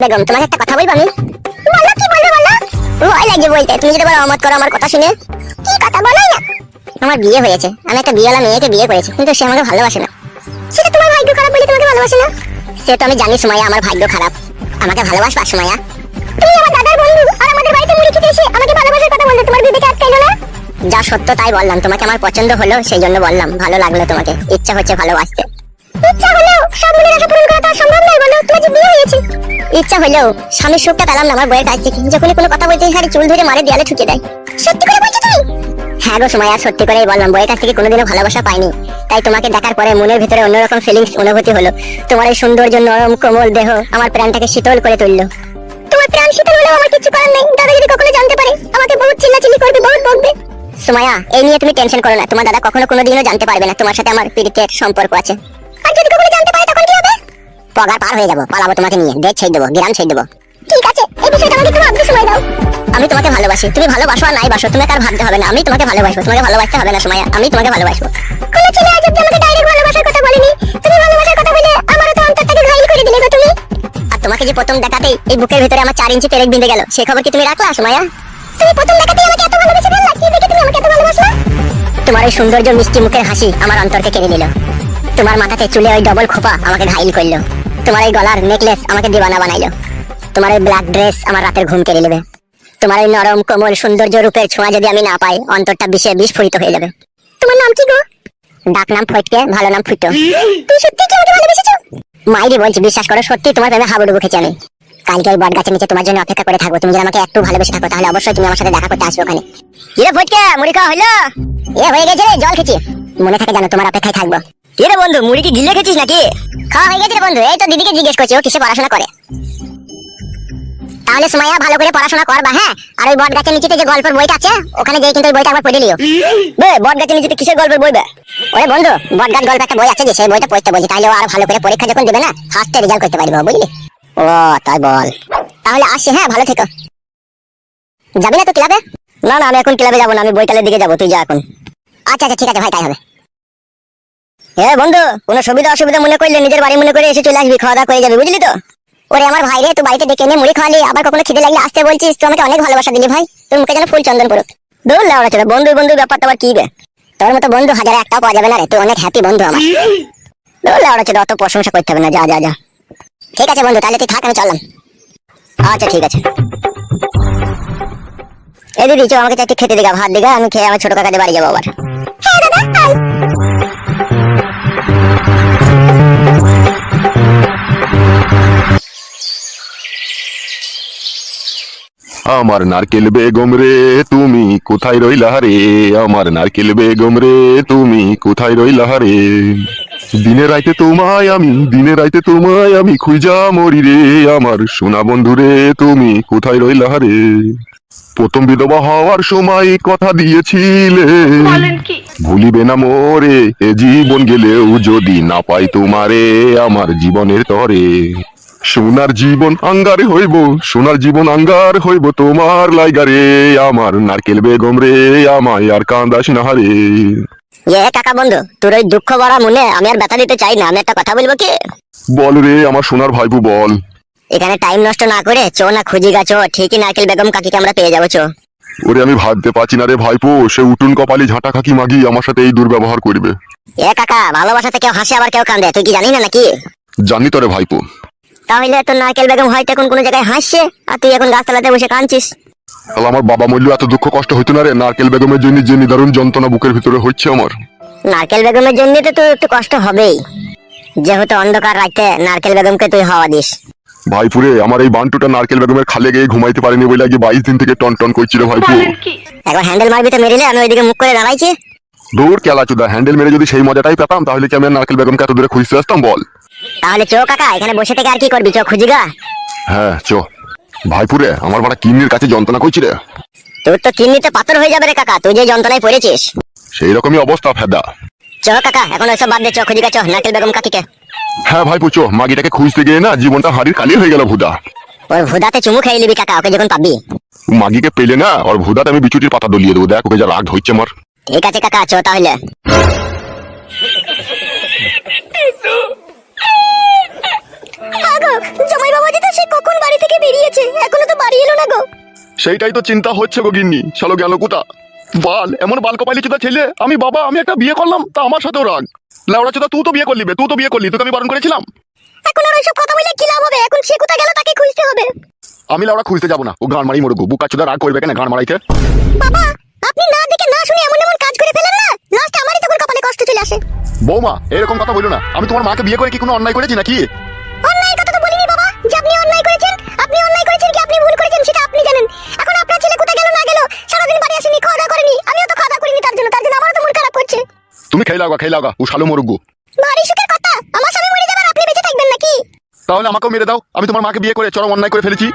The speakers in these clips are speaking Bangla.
বেগম একটা কথা বলব আমি? বলো কি বলো? ভয় বলতে। তুমি যদি বলো অমত করো আমার কথা শুনে। কি কথা? না। আমার বিয়ে হয়েছে। আমি একটা বিয়েওয়ালা মেয়েকে বিয়ে করেছি, কিন্তু সে আমাকে ভালোবাসে না। সেটা তোমার ভাগ্য খারাপ বলে তোমাকে ভালোবাসে না। আমি জানি আমার ভাগ্য খারাপ। আমাকে ভালোবাসবা তুমি আমার দাদার বন্ধু আর আমাদের বাড়িতে মুড়ি খেতে এসে আমাকে ভালোবাসার কথা তোমার বিবেকে যা সত্য তাই বললাম। তোমাকে আমার পছন্দ হলো, সেই জন্য বললাম, ভালো লাগল তোমাকে। ইচ্ছা হচ্ছে ভালোবাসতে। ইচ্ছা হলেও সব মনের ইচ্ছা হলেও স্বামীর সুখটা পেলাম না, আমার বইয়ের কাছ থেকে। যখনই কোনো কথা বলতে খালি চুল ধরে মারে দেয়ালে ঠুকে দেয়। সত্যি করে বলছো তুমি? হ্যাঁ গো সময় সত্যি করেই বললাম বইয়ের কাছ থেকে কোনোদিনও ভালোবাসা পাইনি। তাই তোমাকে দেখার পরে মনের ভিতরে অন্যরকম ফিলিংস অনুভূতি হলো। তোমার এই সৌন্দর্য নরম, কোমল দেহ আমার প্রাণটাকে শীতল করে তুললো। তোমার প্রাণ শীতল হলেও আমার কিছু করার নেই। দাদা যদি কখনো জানতে পারে, আমাকে বহুত চিল্লাচিল্লি করবে, বহুত বকবে। সুমায়া এই নিয়ে তুমি টেনশন করো না। তোমার দাদা কখনো কোনোদিনও জানতে পারবে না, তোমার সাথে আমার প্রীতির সম্পর্ক আছে। পগার পার হয়ে যাব। পালাবো তোমাকে নিয়ে। দেশ ছেড়ে দেবো গ্রাম ছেড়ে দেবো। ঠিক আছে, এই বিষয়টা আমাকে একটু ভাবতে সময় দাও। আমি তোমাকে ভালোবাসি। তুমি ভালোবাসো আর নাই বাসো, তোমাকে আর ভাবতে হবে না। আমি তোমাকে ভালোবাসবো, তোমাকে ভালোবাসতে হবে না সময়। আমি তোমাকে ভালোবাসবো। কোনো ছেলে আজ অব্দি আমাকে ডাইরেক্ট ভালোবাসার কথা বলেনি। তুমি ভালোবাসার কথা বলে আমারও তো অন্তরটাকে ঘাইল করে দিলে গো তুমি। আর তোমাকে যে প্রথম দেখাতেই এই বুকের ভিতরে আমার চার ইঞ্চি পেরেক বিঁধে গেল, সে খবর কি তুমি রাখলা সময়া? তুমি প্রথম দেখাতেই আমাকে এত ভালোবেসে ফেললা? কি দেখে তুমি আমাকে এত ভালোবাসলা? তোমার এই সৌন্দর্য মিষ্টি মুখের হাসি আমার অন্তরকে কেড়ে নিল। তোমার মাথাতে চুলে ওই ডবল খোপা আমাকে ঘাইল করল। তোমার এই গলার নেকলেস আমাকে দিবানা বানাইলো। তোমার এই ব্ল্যাক ড্রেস আমার রাতের ঘুম কেড়ে নেবে। তোমার এই নরম কোমল সৌন্দর্য রূপের ছোঁয়া যদি আমি না পাই অন্তরটা বিষে বিস্ফোরিত হয়ে যাবে। তোমার নাম কি গো? ডাক নাম ফটকে ভালো নাম ফুটো। তুই সত্যি কি আমাকে ভালোবেসেছো? মাইরি বলছি বিশ্বাস করো সত্যি তোমার প্রেমে হাবুডুবু খেয়েছি আমি। কালকে ওই বট গাছের নিচে তোমার জন্য অপেক্ষা করে থাকব। তুমি যদি আমাকে একটু ভালোবেসে থাকো তাহলে অবশ্যই তুমি আমার সাথে দেখা করতে আসবে ওখানে। কিরে ফটকে মুড়ি খাওয়া হলো? এ হয়ে গেছে রে, জল খেয়েছি। মনে থাকে জানো তোমার অপেক্ষায় থাকব। কি রে বন্ধু মুড়ি কি গিলে খেয়েছিস নাকি? খাওয়া হয়ে গেছে রে বন্ধু, এই তো দিদিকে জিজ্ঞেস করছি, ও কিসে পড়াশোনা করে? তাহলে সুমাইয়া ভালো করে পড়াশোনা করবা হ্যাঁ? আর ওই বট গাছের নিচেতে যে গল্পের বইটা আছে, ওখানে যেয়ে কিন্তু ওই বইটা একবার পড়ে লিও বে বট গাছের নিচেতে কিসের গল্পের বই বে? ওরে বন্ধু বট গাছ গল্প একটা বই আছে যে, সেই বইটা পড়তে বলছি তাহলে আরও ভালো করে পরীক্ষা যখন দেবে না ফার্স্টে রেজাল্ট করতে পারবে বুঝলি? ও, তাই বল। তাহলে আসি হ্যাঁ ভালো থেকো। যাবি না তো ক্লাবে? না না, আমি এখন ক্লাবে যাব না, আমি বইটালের দিকে যাব, তুই যা এখন। আচ্ছা আচ্ছা ঠিক আছে, ভাই, তাই হবে। এ বন্ধু, কোনো সুবিধা অসুবিধা মনে করলে নিজের বাড়ি মনে করে এসে চলে আসবি, খাওয়া দাওয়া করে যাবি, বুঝলি তো? ওরে আমার ভাই রে, তুই বাড়িতে ডেকে এনে মুড়ি খাওয়ালি, আবার কখনো খিদে লাগলে আসতে বলছিস, তুই আমাকে অনেক ভালোবাসা দিলি ভাই, তোর মুখে যেন ফুল চন্দন পড়ুক। দৌড় লেওড়া ছিল বন্ধু বন্ধু, ব্যাপারটা আবার কি বে? তোর মতো বন্ধু হাজারে একটাও পাওয়া যাবে না রে, তুই অনেক হ্যাপি বন্ধু আমার। দৌড় লেওড়া ছিল অত প্রশংসা করতে হবে না, যা যা যা। ঠিক আছে বন্ধু, তাহলে তুই থাক, আমি চললাম। আচ্ছা ঠিক আছে। এই দিদি, চো, আমাকে চারটি খেতে দিগা, ভাত দিগা, আমি খেয়ে আমার ছোট কাকাদের বাড়ি যাব আবার। আমার নারকেল বেগম রে তুমি কোথায় রইলা রে? আমার নারকেল বেগম রে তুমি কোথায় রইলা রে? দিনে রাইতে তোমায় আমি দিনে রাইতে তোমায় আমি খুঁজা মরি রে। আমার সোনা বন্ধু রে তুমি কোথায় রইলা রে? প্রথম বিধবা হওয়ার সময় কথা দিয়েছিলে। ভুলিবে না মোরে এ জীবন গেলেও যদি না পাই তোমারে আমার জীবনের তরে। সোনার জীবন আঙ্গারে হইব সোনার জীবন আঙ্গার হইব তোমার লাইগারে আমার নারকেল বেগম রে আমায় আর কান্দাস না রে। এ কাকা বন্ধু তোর ওই দুঃখ ভরা মনে আমি আর ব্যথা দিতে চাই না আমি একটা কথা বলব কি? বল রে আমার সোনার ভাইপু বল। এখানে টাইম নষ্ট না করে চো না খুঁজি গা চো ঠিকই নারকেল বেগম কাকিকে আমরা পেয়ে যাব চো। ওরে আমি ভাবতে পারছি না রে ভাইপো সে উটুন কপালি ঝাঁটা খাকি মাগি আমার সাথে এই দুর্ব্যবহার করবে। এ কাকা ভালোবাসাতে কেউ হাসে আবার কেউ কান্দে তুই কি জানি না নাকি? জানি তো রে ভাইপো। তাহলে তোর নারকেল বেগম হয়তো এখন কোনো জায়গায় হাসছে আর তুই এখন গাছতলাতে বসে কাঁদছিস। তাহলে আমার বাবা মূল্য এত দুঃখ কষ্ট হইতো না রে? নারকেল বেগমের জন্য যে নিদারুণ যন্ত্রণা বুকের ভিতরে হচ্ছে আমার। নারকেল বেগমের জন্য তো তোর একটু কষ্ট হবেই। যেহেতু অন্ধকার রাখতে নারকেল বেগমকে তুই হাওয়া দিস। ভাইপুরে আমার এই বান্টুটা নারকেল বেগমের খালে গিয়ে ঘুমাইতে পারিনি বলে আগে বাইশ দিন থেকে টন টন করছিল ভাইপু। একবার হ্যান্ডেল মারবি তো মেরিলে আমি ওইদিকে মুখ করে দাঁড়াইছি। দূর কেলা চুদা হ্যান্ডেল মেরে যদি সেই মজাটাই পেতাম তাহলে কি আমি নারকেল বেগমকে এত দূরে খুঁজতে আসতাম বল? তাহলে চো কাকা এখানে বসে থেকে আর কি করবি? চো খুঁজি গা। হ্যাঁ চ। ভাইপুরে আমার বাড়া কিডনির কাছে যন্ত্রণা করছি রে। তোর তো কিডনিতে পাথর হয়ে যাবে রে কাকা তুই যে যন্ত্রণায় পড়েছিস। সেই রকমই অবস্থা ফেদা। চ কাকা এখন ওইসব বাদ দে চ খুঁজি গা চ নারকেল বেগম কাকিকে। হ্যাঁ ভাইপু চো মাগিটাকে খুঁজতে গিয়ে না জীবনটা হাড়ির কালি হয়ে গেল ভুদা। ওই ভুদাতে চুমু খেয়ে নিবি কাকা ওকে যখন পাবি। মাগিকে পেলে না ওর ভুদাতে আমি বিচুটির পাতা দলিয়ে দেবো দেখ ওকে যা রাগ হচ্ছে আমার। ঠিক আছে কাকা চ তাহলে। জামাই বাবাজি তো সে কখন বাড়ি গিয়েছে এখনও তো বাড়ি এলো না গো। সেইটাই তো চিন্তা হচ্ছে গো গিন্নি চলো গেল কোথা বাল এমন বাল কপালি চোদা ছেলে আমি বাবা আমি একটা বিয়ে করলাম তা আমার সাথেও রাগ। লাউড়া চোদা তুই তো বিয়ে করলি বে তুই তো বিয়ে করলি তোকে আমি বারণ করেছিলাম। এখন আর ওইসব কথা বলে কি লাভ হবে? এখন সে কোথায় গেল তাকে খুঁজতে হবে। আমি লাউড়া খুঁজতে যাব না ও গান মারি মরুগো বুকা চোদা রাগ করবে কেন গান মারাইতে? বাবা আপনি না দেখে না শুনে এমন এমন কাজ করে ফেলেন না? লাস্টে আমারই তখন কপালে কষ্ট চলে আসে। বৌমা এরকম কথা বলো না আমি তোমার মাকে বিয়ে করে কি কোনো অন্যায় করেছি নাকি? যে আপনি অন্যায় করেছেন আপনি অন্যায় করেছেন কি আপনি ভুল করেছেন সেটা আপনি জানেন। এখন আপনার ছেলে কোথায় গেল না গেল সারাদিন বাড়ি আসেনি খাওয়া দাওয়া করেনি আমিও তো খাওয়া দাওয়া করিনি তার জন্য তার জন্য আমারও তো মন খারাপ করছে। তুমি খেয়ে লাগা খেয়ে লাগা ও শালো মরুগো ভারী সুখের কথা আমার স্বামী মরে যাবার আপনি বেঁচে থাকবেন নাকি? তাহলে আমাকেও মেরে দাও আমি তোমার মাকে বিয়ে করে চরম অন্যায় করে ফেলেছি।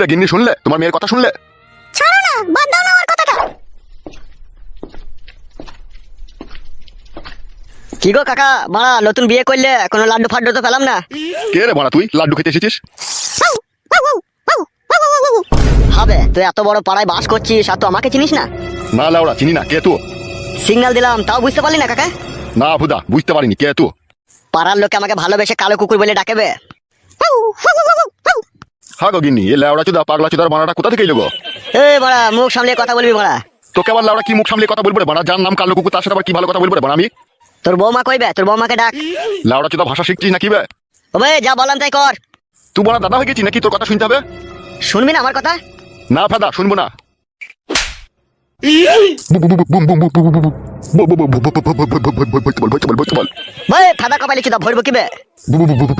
শুনলে গিন্নি শুনলে? তোমার মেয়ের কথা শুনলে? ছাড়ো না বাদ দাও না আমার কথাটা। কি গো কাকা বাড়া নতুন বিয়ে করলে কোনো লাড্ডু ফাড্ডু তো পেলাম না। কে রে বাড়া তুই লাড্ডু খেতে এসেছিস। হবে তুই এত বড় পাড়ায় বাস করছিস আর তো আমাকে চিনিস না? না লাউড়া চিনি না কে তুই? সিগন্যাল দিলাম তাও বুঝতে পারলি না কাকা? না ভুদা বুঝতে পারিনি কে তুই? পাড়ার লোকে আমাকে ভালোবেসে কালো কুকুর বলে ডাকেবে। আউ। হ্যাঁ এ লাউড়া চোদা পাগলা চোদার বানাটা কোথা থেকে এলো এ বাড়া মুখ সামলে কথা বলবি বাড়া তোকে আবার লাউড়া কি মুখ সামলে কথা বলব রে বাড়া যার নাম কালো কুকুর তার সাথে আবার কি ভালো কথা বলব রে বাড়া আমি তোর বৌমা কইবে তোর বৌমাকে ডাক লাউড়া চোদা ভাষা শিখছিস নাকি বে ওবে যা বললাম তাই কর তুই বড় দাদা হয়ে গেছিস নাকি তোর কথা শুনতে হবে শুনবি না আমার কথা না ফাদা শুনব না ভাই ফাদা কপালি চুদা ভরবো কিবে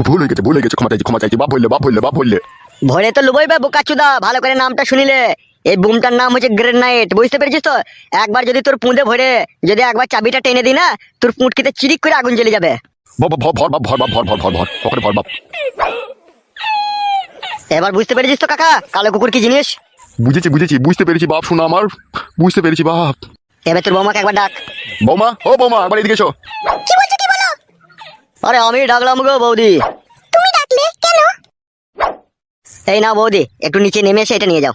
ভুল হয়ে গেছে ভুল হয়ে গেছে ক্ষমা চাইছি ক্ষমা চাইছি বাপ বললে বাপ বললে বাপ বললে ভরে তো লুবইবে বোকা চুদা ভালো করে নামটা শুনিলে এই বুমটার নাম হচ্ছে গ্রেনাইট বুঝতে পেরেছিস তো একবার যদি তোর পুঁদে ভরে যদি একবার চাবিটা টেনে দিই না তোর পুঁটকিতে চিরিক করে আগুন জ্বলে যাবে এবার বুঝতে পেরেছিস তো কাকা কালো কুকুর কি জিনিস বুঝেছি বুঝেছি বুঝতে পেরেছি বাপ শোনা আমার বুঝতে পেরেছি বাপ এবার তোর বৌমাকে একবার ডাক বৌমা ও বৌমা একবার এদিকে এসো কি বলছো কি বলো আরে আমি ডাকলাম গো বৌদি এই না বৌদি একটু নিচে নেমে এসে এটা নিয়ে যাও।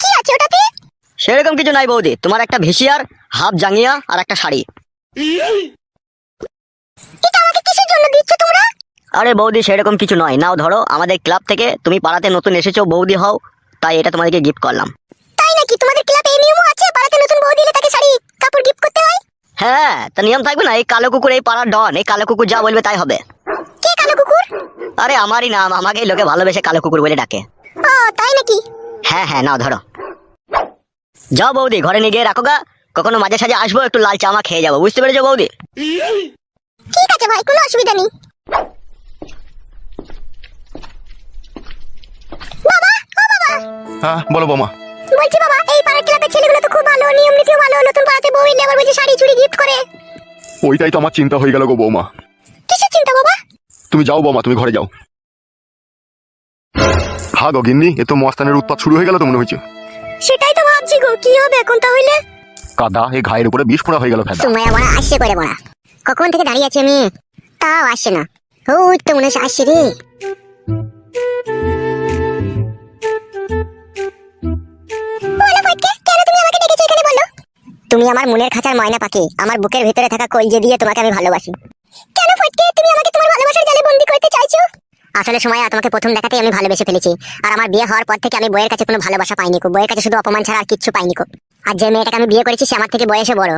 কি আছে ওটাতে? সেরকম কিছু নাই বৌদি তোমার একটা ভিসিয়ার হাফ জাঙ্গিয়া আর একটা শাড়ি। এটা আমাকে কিসের জন্য দিচ্ছ তোমরা? আরে বৌদি সেরকম কিছু নয়। নাও ধরো আমাদের ক্লাব থেকে তুমি পাড়াতে নতুন এসেছ বৌদি হও তাই এটা তোমাদেরকে গিফট করলাম। তাই নাকি? তোমাদের ক্লাবে এই নিয়মও আছে? পাড়াতে নতুন বউ দিলে তাকে শাড়ি কাপড় গিফট করতে হয়? হ্যাঁ তা নিয়ম থাকবে না এই কালো কুকুর এই পাড়ার ডন এই কালো কুকুর যা বলবে তাই হবে। আরে আমারই নাম আমাকেই লোকে ভালোবেসে কালো কুকুর বলে ডাকে। ও তাই নাকি? হ্যাঁ হ্যাঁ নাও ধরো। যাও বৌদি ঘরে নিয়ে গিয়ে রাখো গা। কখনো মাঝে সাঝে আসব একটু লাল চামা খেয়ে যাব বুঝতে পেরেছ বৌদি? ঠিক আছে ভাই কোনো অসুবিধা নেই। বাবা ও বাবা। হ্যাঁ বলো বৌমা। বলছি বাবা এই পাড়ার ক্লাবের ছেলেগুলো তো খুব ভালো নিয়ম নীতিও ভালো নতুন পাড়াতে বউ এলে আবার বলছে শাড়ি চুড়ি গিফট করে। ওইটাই তো আমার চিন্তা হয়ে গেল গো বৌমা। কিসের চিন্তা বাবা? তুমি যাও বৌমা তুমি ঘরে যাও। হ্যাঁ গো গিন্নি এ তো মস্তানের উৎপাত শুরু হয়ে গেল তো মনে হচ্ছে। সেটাই তো ভাবছি গো কি হবে এখন তাহলে? কাদা এই ঘায়ের উপরে বিষ ফোড়া হয়ে গেল ফেদা সুমাইয়া বড়া আসছে করে বড়া কখন থেকে দাঁড়িয়ে আছি আমি? তাও আসছে না। ওই তো মনে হচ্ছে আসছে রে বলো ফটকে, কেন তুমি আমাকে ডেকেছো এখানে বলো? তুমি আমার মনের খাঁচার ময়না পাখি। আমার বুকের ভিতরে থাকা কলজে দিয়ে তোমাকে আমি ভালোবাসি। কেন ফটকে? তুমি আমাকে বন্দি করতে চাইছো? আসলে সময় তোমাকে প্রথম দেখাতেই আমি ভালোবেসে ফেলেছি। আর আমার বিয়ে হওয়ার পর থেকে আমি বইয়ের কাছে কোনো ভালোবাসা পাইনি কো বইয়ের কাছে শুধু অপমান ছাড়া আর কিচ্ছু পাইনি কো আর যে মেয়েটাকে আমি বিয়ে করেছি, সে আমার থেকে বয়সে বড়।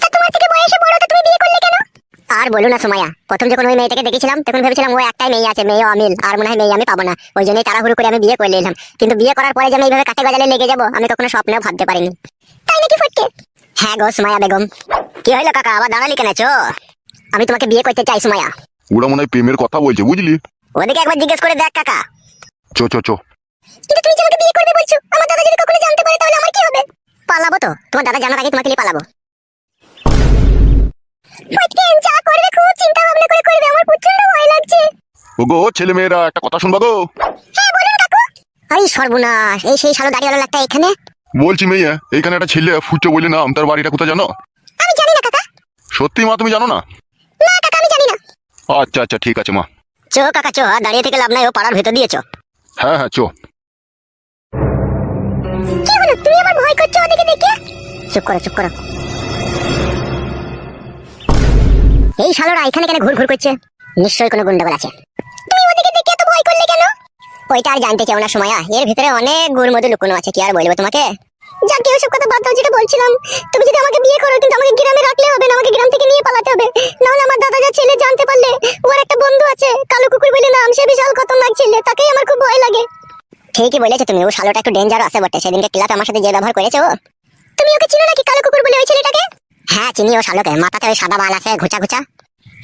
তা তোমার থেকে বয়সে বড়, তো তুমি বিয়ে করলে কেন? আর বলো না সময়া প্রথম যখন ওই মেয়েটাকে দেখেছিলাম, তখন ভেবেছিলাম ও একটাই মেয়ে আছে মেয়ে অমিল। আর মনে হয় মেয়ে আমি পাবো না। ওই জন্যই তাড়াহুড়ো করে আমি বিয়ে করে নিলাম। কিন্তু বিয়ে করার পরে যে আমি এইভাবে কাটে গজালে লেগে যাব, আমি কখনো স্বপ্নেও ভাবতে পারিনি। তাই নাকি ফটকে? হ্যাঁ গো সুমায়া বেগম। কি হইল কাকা? আবার দাঁড়ালি কেন আমি তোমাকে বিয়ে করতে চাই সুমায়া ওরা মনে হয় প্রেমের কথা বলছে বুঝলি? ওদিকে একবার জিজ্ঞেস করে দেখ কাকা। চো চো চো। কিন্তু তুমি যে আমাকে বিয়ে করবে বলছো আমার দাদা যদি কখনো জানতে পারে তাহলে আমার কি হবে? পালাবো তো। তোমার দাদা জানার আগে তোমাকে নিয়ে পালাবো। ফটকে যা করবে খুব চিন্তা ভাবনা করে করবে। আমার প্রচণ্ড ভয় লাগছে। ও গো ছেলে মেয়েরা একটা কথা শুনবা গো? হ্যাঁ বলুন কাকু। আরে সর্বনাশ। এই সেই শালো দাঁড়িয়ে একটা এখানে? বলছি মেয়ে এইখানে একটা ছেলে ফুচো বলে নাম তার বাড়িটা কোথায় জানো? আমি জানি না কাকা। সত্যি মা তুমি জানো না? না কাকা আমি জানি না। আচ্ছা আচ্ছা ঠিক আছে মা। চো কাকা চো আর দাঁড়িয়ে থেকে লাভ নাই ও পাড়ার ভেতর দিয়েছ হ্যাঁ হ্যাঁ চো। তুমি আমার ভয় করছ ওদিকে দেখে? চুপ করো চুপ করো। এই শালোরা এখানে কেন ঘুর ঘুর করছে? নিশ্চয়ই কোনো গুন্ডাগোল আছে। তুমি ওদিকে দেখে এত ভয় করলে কেন? ওইটা আর জানতে চাও না সময়া। এর ভিতরে অনেক গুড় মধু লুকোনো আছে কি আর বলব তোমাকে? যাক কেউ সব কথা বাদ দাও যেটা বলছিলাম তুমি যদি আমাকে বিয়ে করো কিন্তু আমাকে গ্রামে রাখলে হবে না আমাকে গ্রাম থেকে নিয়ে পালাতে হবে। নাহলে আমার দাদা যা ছেলে জানতে পারলে ওর একটা বন্ধু আছে কালো কুকুর বলে নাম সে বিশাল খতরনাক ছেলে তাকেই আমার খুব ভয় লাগে। ঠিকই বলেছ তুমি ও শালোটা একটু ডেঞ্জার আছে বটে সেদিনকে ক্লাবে আমার সাথে যে ব্যবহার করেছে ও। তুমি ওকে চিনো নাকি কালো কুকুর বলে ওই ছেলেটাকে? হ্যাঁ চিনি ও শালোকে মাথাতে ওই সাদা বাল আছে ঘুচা ঘুচা।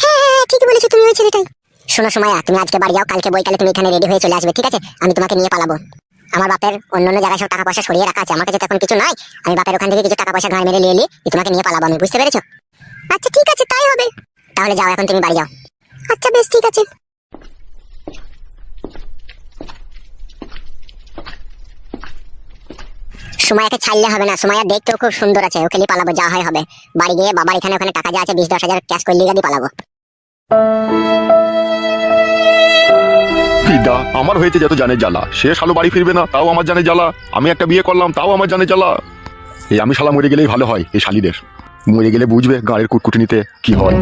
হ্যাঁ হ্যাঁ হ্যাঁ, ঠিকই বলেছ তুমি ওই ছেলেটাই। শোনো সময়া তুমি আজকে বাড়ি যাও কালকে বইকালে তুমি এখানে রেডি হয়ে চলে আসবে ঠিক আছে? আমি তোমাকে নিয়ে পালাবো। আমার বাপের অন্য অন্য জায়গায় সব টাকা পয়সা সরিয়ে রাখা আছে আমার কাছে তো এখন কিছু নাই, আমি বাপের ওখান থেকে কিছু টাকা পয়সা ঘাড় মেরে নিয়ে এলি তোমাকে নিয়ে পালাবো, আমি বুঝতে পেরেছ? আচ্ছা ঠিক আছে, তাই হবে। তাহলে যাও, এখন তুমি বাড়ি যাও। আচ্ছা বেশ, ঠিক আছে। সুমায়াকে ছাড়লে হবে না সুমায়া দেখতেও খুব সুন্দর আছে, ওকে নিয়ে পালাবো, যা হয় হবে। বাড়ি গিয়ে বাবার এখানে ওখানে টাকা যা আছে, বিশ দশ হাজার ক্যাশ করলে দিয়ে পালাবো। পিদা আমার হয়েছে যত জানে জ্বালা। সে শালো বাড়ি ফিরবে না, তাও আমার জানে জ্বালা। আমি একটা বিয়ে করলাম, তাও আমার জানে জ্বালা। এই আমি শালা মরে গেলেই ভালো হয়, এই শালিদের। মরে গেলে বুঝবে গাঁড়ের কুটকুটিনিতে কি হয়।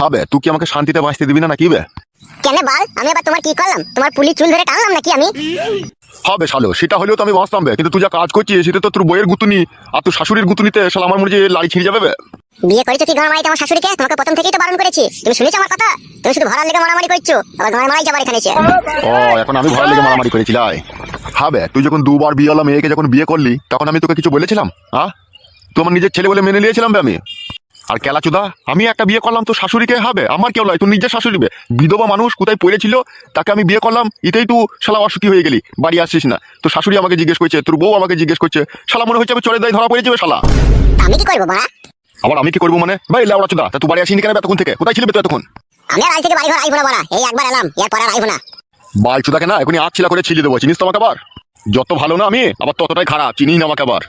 হবে তুই কি আমাকে শান্তিতে বাঁচতে দিবি না নাকি বে? কেন বাল? আমি আবার তোমার কি করলাম? তোমার পুলি চুল ধরে টানলাম নাকি আমি? হবে শালো সেটা হলেও তো আমি বাঁচতাম বে কিন্তু তুই যা কাজ করছিস সেটা তো তোর বইয়ের গুতুনি আর তোর শাশুড়ির গুতুনিতে শালা আমার মনে যে লাড়ি ছিঁড়ে যাবে। বে বিয়ে করেছ কি গাঁর বাড়িতে আমার শাশুড়িকে? তোমাকে প্রথম থেকেই তো বারণ করেছি। তুমি শুনেছো আমার কথা? তুমি শুধু ভরার লেগে মারামারি করছ। আবার গাঁর মারাই যাবার এখানে এসে। ও এখন আমি ভয় লেগে মারামারি করেছিলাই হবে তুই যখন দুবার বিয়ে হলাম মেয়েকে যখন বিয়ে করলি তখন আমি তোকে কিছু বলেছিলাম হ্যাঁ তোমার নিজের ছেলে বলে মেনে নিয়েছিলাম বে আমি? আর কেলাচুদা আমি একটা বিয়ে করলাম তো শাশুড়িকে হবে আমার কেউ নয় তুই নিজের শাশুড়ি বিধবা মানুষ কোথায় পড়েছিল তাকে আমি বিয়ে করলাম এতেই তুই শালা অসুখী হয়ে গেলি বাড়ি আসছিস না। তো শাশুড়ি আমাকে জিজ্ঞেস করছে তোর বউ আমাকে জিজ্ঞেস করছে শালা মনে হচ্ছে আমি চলে দেয় ধরা পড়ে যাবে শালা। আমি কি করব বাড়া? আবার আমি কি করব মানে? ভাই লেওড়া চুদা তা তুই বাড়ি আসিনি কেন তখন থেকে? কোথায় ছিলি তুই এতক্ষণ? আমি আর আজ থেকে বাড়ি ঘর আইবো না বাড়া। এই একবার এলাম এরপর আর আইবো না। বাল চুদাকে না এখনই আট ছিলা করে ছিলি দেবো চিনিস তো আমাকে আবার? যত ভালো না আমি আবার ততটাই খারাপ চিনি না আমাকে আবার।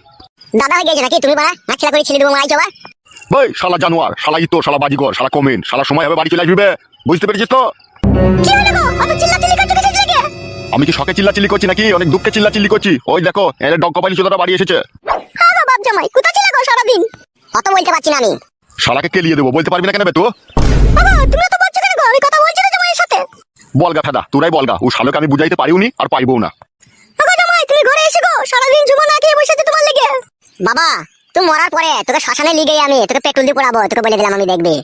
দাদা হয়ে গেছে নাকি? তুমি বাড়া নাচলা করে ছেলে দেবো মারাই যাবা ভাই শালা জানোয়ার শালা ইতো শালা বাজিগর শালা কমেন শালা সময় হবে বাড়ি চলে আসবি। বুঝতে পেরেছিস তো? আমি কি শখে চিল্লা চিল্লি করছি নাকি? অনেক দুঃখে চিল্লা চিল্লি করছি। ওই দেখো এর ডগ কপালি চোদাটা বাড়ি এসেছে। জামাই কোথা ছিল গো সারাদিন? অত বলতে পারছি না আমি। শালাকে কেলিয়ে দেবো? বলতে পারবি না কেন বে তো? বাবা তুমি তো বলছো কেন গো? আমি কথা বলছি না জামাইয়ের সাথে। বলগা ফেদা তোরাই বলগা ও শালোকে আমি বুঝাইতে পারিওনি আর পাইবও না। বাবা জামাই তুমি ঘরে এসে গো। সারাদিন ঝুমা না খেয়ে বসে আছো তোমার লেগে। বাবা তুই মরার পরে তোকে শ্মশানে লিগে আমি তোকে পেট্রোল দিয়ে পোড়াবো তোকে বলে দিলাম আমি দেখবি।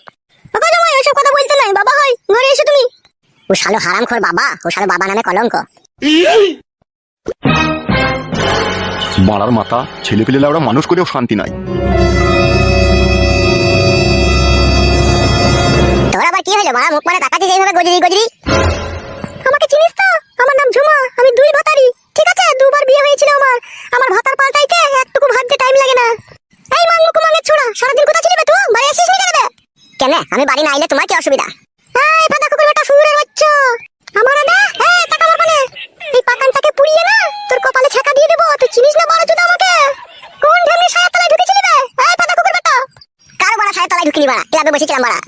বাবা জামাই ওসব কথা বলতে নাই। বাবা হয় ঘরে এসে তুমি। ও শালো হারাম খোর বাবা ও শালো বাবা নামে কলঙ্ক। মারার মাথা ছেলে পেলে ওরা মানুষ করেও শান্তি নাই। তোর আবার কি হলো মারা মুখ মানে তাকাচ্ছিস এইভাবে গজরি গজরি? আমাকে চিনিস তো? আমার নাম ঝুমা, আমি দুই ভাতারি। ঠিক আছে? দুবার বিয়ে হয়েছিল আমার। আমার ভাতার পাল্টাইতে একটুকু ভাবতে টাইম লাগে না। এই মাঙ্গু কুমাঙ্গের ছোড়া সারাদিন কোথা ছিলি তুই? বাড়ি আসিস নি কেন কেন? আমি বাড়ি না আইলে তোমার কি অসুবিধা? এই ফাদা কুকুর বেটা সুরের বাচ্চা। আমার না, এই টাকা মারবা না এই পাকানটাকে পুড়িয়ে না, তোর কপালে ছাকা দিয়ে দেবো। তুই চিনিস না বড় চুদা আমাকে? কোন ঢেমনি সায়া তলায় ঢুকেছিলি বে? এই ফাদা কুকুর বেটা কার বাড়া সায়া তলায় ঢুকিনি বাড়া? ক্লাবে বসেছিলাম বাড়া।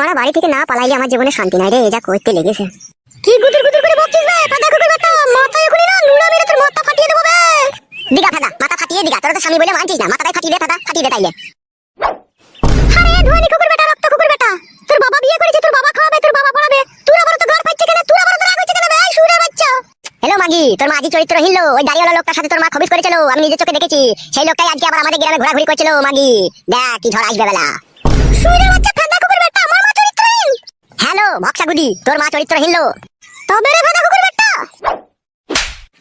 মারা বাড়ি থেকে না পালাইলে আমার জীবনে শান্তি নাই রে এই যা করতে লেগেছে। কি গুদুর গুদুর করে বকছিস বে? কাদা কুকুর বেটা মাথায় এখনি না নুড়া মেরে তোর মাথা ফাটিয়ে দেবো বে। দিগা ফাদা মাথা ফাটিয়ে দিগা। তোর তো স্বামী বলে মানছিস না। মাথাটাই ফাটিয়ে দে ফাদা ফাটিয়ে দে তাইলে। আরে ধোয়ানি কুকুর বেটা রক্ত কুকুর বেটা। তোর বাবা বিয়ে করেছে তোর বাবা খাওয়াবে তোর বাবা পড়াবে। তুই আবার তো ঘর পাচ্ছে কেন? তুই আবার তো রাগ হচ্ছে কেন বে? এই সুরে বাচ্চা। হ্যালো মাগি তোর মা আজি চরিত্র হিল ওই দাড়িওয়ালা লোকটার সাথে তোর মা খবিস করেছিল আমি নিজের চোখে দেখেছি। সেই লোকটাই আজকে আবার আমাদের গ্রামে ঘোরাঘুরি করছিল মাগি। দেখ কি ঝড় আসবে বেলা। সুরে বাচ্চা হ্যালো ভক্সাগুদি তোর মা চরিত্র হিললো তবে রে ভাদা কুকুর বাচ্চা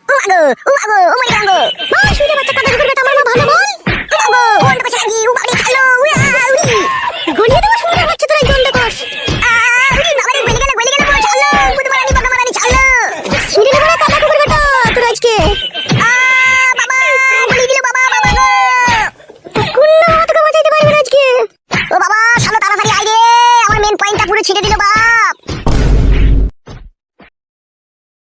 ও মাগো ও মাগো ও মাই গাঙ্গো মা, শুনে বাচ্চা কাটা কুকুর বাচ্চা আমার মা ভালো বল।